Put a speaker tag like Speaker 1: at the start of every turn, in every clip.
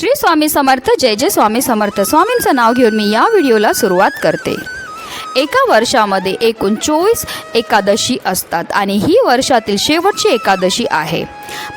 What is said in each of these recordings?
Speaker 1: श्री स्वामी समर्थ जय जय स्वामी समर्थ. स्वामींचं नाव घेऊन मी या व्हिडिओला सुरुवात करते. एका वर्षामध्ये एकूण चोवीस एकादशी असतात आणि ही वर्षातील शेवटची एकादशी आहे.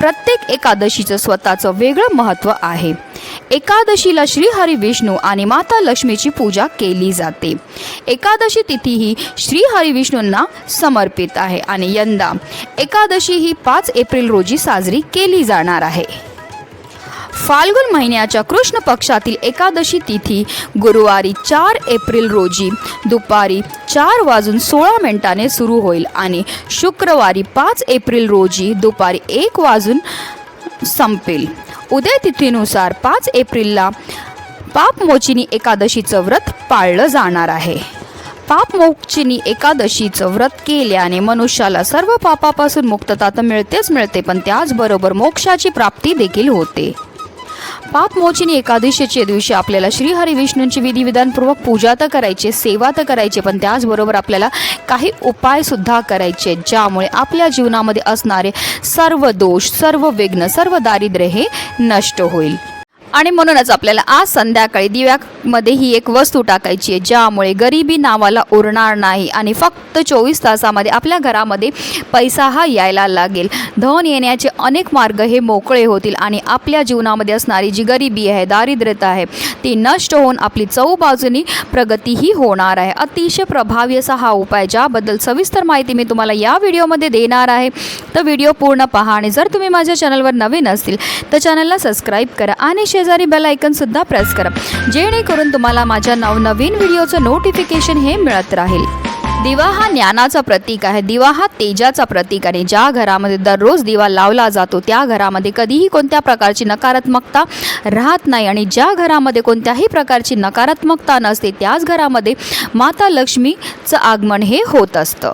Speaker 1: प्रत्येक एकादशीचं स्वतःचं वेगळं महत्त्व आहे. एकादशीला श्रीहरी विष्णू आणि माता लक्ष्मीची पूजा केली जाते. एकादशी तिथी ही श्रीहरी विष्णूंना समर्पित आहे आणि यंदा एकादशी ही पाच एप्रिल रोजी साजरी केली जाणार आहे. फाल्गुन महिन्याच्या कृष्ण पक्षातील एकादशी तिथी गुरुवारी चार एप्रिल रोजी दुपारी चार वाजून सोळा मिनिटाने सुरू होईल आणि शुक्रवारी पाच एप्रिल रोजी दुपारी एक वाजून संपेल. उद्या तिथीनुसार पाच एप्रिलला पापमोचिनी एकादशीचं व्रत पाळलं जाणार आहे. पापमोचिनी एकादशीचं व्रत केल्याने मनुष्याला सर्व पापापासून मुक्तता तर मिळतेच मिळते पण त्याचबरोबर मोक्षाची प्राप्ती देखील होते. पापमोचनी एकादशीच्या दिवशी आपल्याला श्रीहरी विष्णूंची विधिविधानपूर्वक पूजा तर करायची सेवा तर करायची पण त्याचबरोबर आपल्याला काही उपायसुद्धा करायचे ज्यामुळे आपल्या जीवनामध्ये असणारे सर्व दोष सर्व विघ्न सर्व दारिद्र्य हे नष्ट होईल. आणि म्हणूनच आपल्याला आज संध्याकाळी दिव्यामध्ये ही एक वस्तू टाकायची आहे ज्यामुळे गरिबी नावाला उरणार नाही आणि फक्त चोवीस तासामध्ये आपल्या घरामध्ये पैसा हा यायला लागेल. धन येण्याचे अनेक मार्ग हे मोकळे होतील आणि आपल्या जीवनामध्ये असणारी जी गरिबी आहे दारिद्र्यता आहे ती नष्ट होऊन आपली चौबाजूनी प्रगतीही होणार आहे. अतिशय प्रभावी असा हा उपाय ज्याबद्दल सविस्तर माहिती मी तुम्हाला या व्हिडिओमध्ये देणार आहे. तर व्हिडिओ पूर्ण पहा आणि जर तुम्ही माझ्या चॅनलवर नवीन असतील तर चॅनलला सबस्क्राईब करा आणि शेजारी बेल आयकनसुद्धा प्रेस करा. जेणेकरून तुम्हाला माझ्या नवनवीन व्हिडिओचं नोटिफिकेशन हे मिळत राहील. दिवा हा ज्ञानाचा प्रतीक आहे. दिवा हा तेजाचा प्रतीक आहे. ज्या घरामध्ये दररोज दिवा लावला जातो त्या घरामध्ये कधीही कोणत्या प्रकारची नकारात्मकता राहत नाही आणि ज्या घरामध्ये कोणत्याही प्रकारची नकारात्मकता नसते त्याच घरामध्ये माता लक्ष्मीचं आगमन हे होत असतं.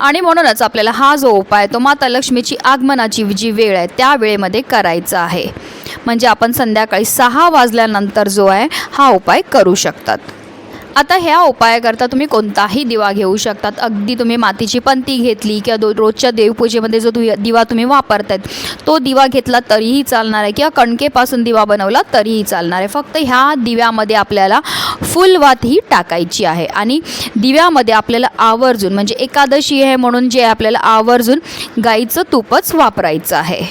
Speaker 1: आणि म्हणूनच आपल्याला हा जो उपाय तो माता लक्ष्मीची आगमनाची जी वेळ आहे त्या वेळेमध्ये करायचा आहे. म्हणजे आपण संध्याकाळी सहा वाजल्यानंतर जो आहे हा उपाय करू शकतात. आता ह्या उपायाकरता तुम्ही कोणताही दिवा घेऊ शकतात. अगदी तुम्ही मातीची पंती घेतली किंवा दो रोजच्या देवपूजेमध्ये जो दु दिवा तुम्ही वापरतात तो दिवा घेतला तरीही चालणार आहे किंवा कणकेपासून दिवा बनवला तरीही चालणार आहे. फक्त ह्या दिव्यामध्ये आपल्याला फुलवात ही टाकायची आहे आणि दिव्यामध्ये आपल्याला आवर्जून म्हणजे एकादशी आहे म्हणून जे आपल्याला आवर्जून गाईचं तूपच वापरायचं आहे.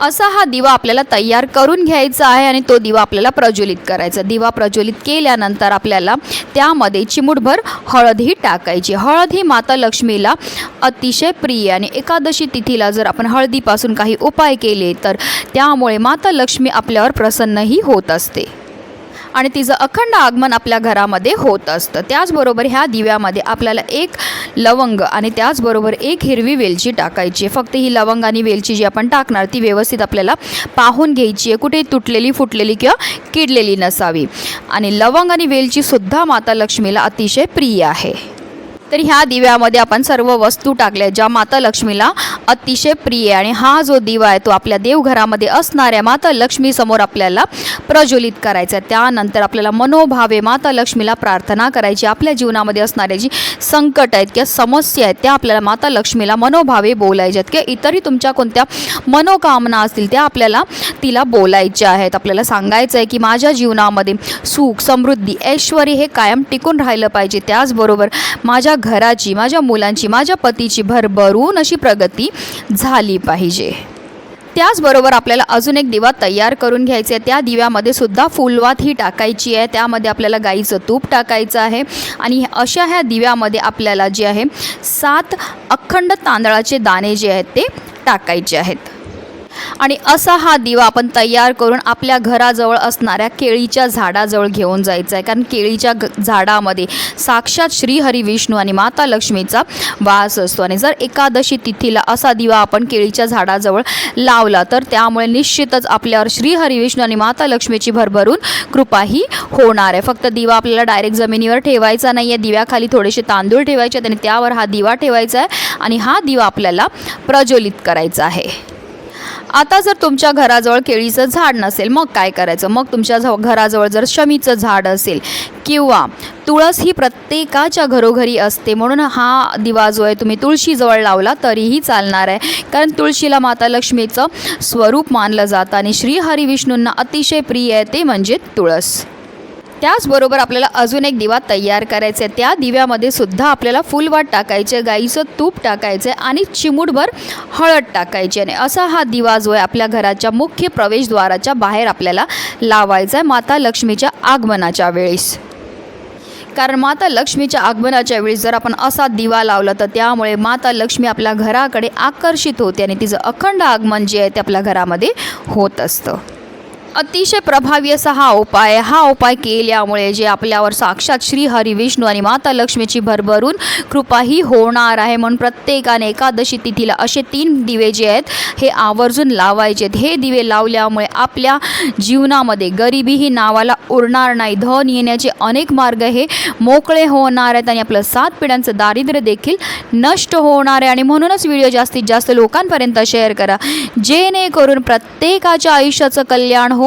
Speaker 1: असा हा दिवा आपल्याला तयार करून घ्यायचा आहे आणि तो दिवा आपल्याला प्रज्वलित करायचा. दिवा प्रज्वलित केल्यानंतर आपल्याला त्यामध्ये चिमूटभर हळदही टाकायची. हळद ही माता लक्ष्मीला अतिशय प्रिय आणि एकादशी तिथीला जर आपण हळदीपासून काही उपाय केले तर त्यामुळे माता लक्ष्मी आपल्यावर प्रसन्नही होत असते. आणि तिचं अखंड आगमन आपल्या घरामध्ये होत असतं. त्याचबरोबर ह्या दिव्यामध्ये आपल्याला एक लवंग आणि त्याचबरोबर एक हिरवी वेलची टाकायची आहे. फक्त ही लवंग आणि वेलची जी आपण टाकणार ती व्यवस्थित आपल्याला पाहून घ्यायची आहे. कुठे तुटलेली फुटलेली किंवा किडलेली नसावी. आणि लवंग आणि वेलचीसुद्धा माता लक्ष्मीला अतिशय प्रिय आहे. तर ह्या दिव्यामध्ये आपण सर्व वस्तू टाकल्या ज्या माता लक्ष्मीला अतिशय प्रिय आणि हा जो दिवा आहे तो आपल्या देवघरामध्ये असणाऱ्या माता लक्ष्मीसमोर आपल्याला प्रज्वलित करायचा आहे. त्यानंतर आपल्याला मनोभावे माता लक्ष्मीला प्रार्थना करायची. आपल्या जीवनामध्ये असणाऱ्या जी संकट आहेत किंवा समस्या आहेत त्या आपल्याला माता लक्ष्मीला मनोभावे बोलायच्या आहेत. किंवा इतरही तुमच्या कोणत्या मनोकामना असतील त्या आपल्याला तिला बोलायच्या आहेत. आपल्याला सांगायचं आहे की माझ्या जीवनामध्ये सुख समृद्धी ऐश्वरी हे कायम टिकून राहिलं पाहिजे. त्याचबरोबर माझ्या घराची माझ्या मुलांची माझ्या पतीची भरभरून अशी प्रगती झाली पाहिजे. त्याचबरोबर आपल्याला अजून एक दिवा तयार करून घ्यायचा आहे. त्या दिव्यामध्ये सुद्धा फुलवात ही टाकायची आहे. त्यामध्ये आपल्याला गाईचं तूप टाकायचं आहे. आणि अशा ह्या दिव्यामध्ये आपल्याला जे आहे सात अखंड तांदळाचे दाणे जे आहेत ते टाकायचे आहेत. आणि असा हा दिवा आपण तयार करून आपल्या घराजवळ असणाऱ्या केळीच्या झाडाजवळ घेऊन जायचं आहे कारण केळीच्या झाडामध्ये साक्षात श्रीहरी विष्णू आणि माता लक्ष्मीचा वास असतो. आणि जर एकादशी तिथीला असा दिवा आपण केळीच्या झाडाजवळ लावला तर त्यामुळे निश्चितच आपल्यावर श्रीहरी विष्णू आणि माता लक्ष्मीची भरभरून कृपाही होणार आहे. फक्त दिवा आपल्याला डायरेक्ट जमिनीवर ठेवायचा नाही आहे दिव्याखाली थोडेसे तांदूळ ठेवायचे आहेत आणि त्यावर हा दिवा ठेवायचा आहे आणि हा दिवा आपल्याला प्रज्वलित करायचा आहे. आता जर तुमच्या घराजवळ केळीचं झाड नसेल मग काय करायचं? मग तुमच्या झ- घराजवळ जर शमीचं झाड असेल किंवा तुळस ही प्रत्येकाच्या घरोघरी असते म्हणून हा दिवा जो आहे तुम्ही तुळशीजवळ लावला तरीही चालणार आहे. कारण तुळशीला माता लक्ष्मीचं स्वरूप मानलं जातं आणि श्री हरी विष्णूंना अतिशय प्रिय आहे ते म्हणजे तुळस. त्याचबरोबर आपल्याला अजून एक दिवा तयार करायचा आहे. त्या दिव्यामध्ये सुद्धा आपल्याला फुलवाट टाकायचे गाईचं तूप टाकायचं आहे आणि चिमूटभर हळद टाकायची आणि असा हा दिवा जो आहे आपल्या घराच्या मुख्य प्रवेशद्वाराच्या बाहेर आपल्याला लावायचा आहे माता लक्ष्मीच्या आगमनाच्या वेळेस. कारण माता लक्ष्मीच्या आगमनाच्या वेळी जर आपण असा दिवा लावला तर त्यामुळे माता लक्ष्मी आपल्या घराकडे आकर्षित होते आणि तिचं अखंड आगमन जे आहे ते आपल्या घरामध्ये होत असतं. अतिशय प्रभावी असा हा उपाय हा उपाय केल्यामुळे जे आपल्यावर साक्षात श्री हरी विष्णू आणि माता लक्ष्मीची भरभरून कृपाही होणार आहे म्हणून प्रत्येकाने एकादशी तिथीला असे तीन दिवे जे आहेत हे आवर्जून लावायचे आहेत. हे दिवे लावल्यामुळे आपल्या जीवनामध्ये गरिबी ही नावाला उरणार नाही. धन येण्याचे अनेक मार्ग हे मोकळे होणार आहेत आणि आपलं सात पिढ्यांचं दारिद्र्य देखील नष्ट होणार आहे. आणि म्हणूनच व्हिडिओ जास्तीत जास्त लोकांपर्यंत शेअर करा. जेणेकरून प्रत्येकाच्या आयुष्याचं कल्याण हो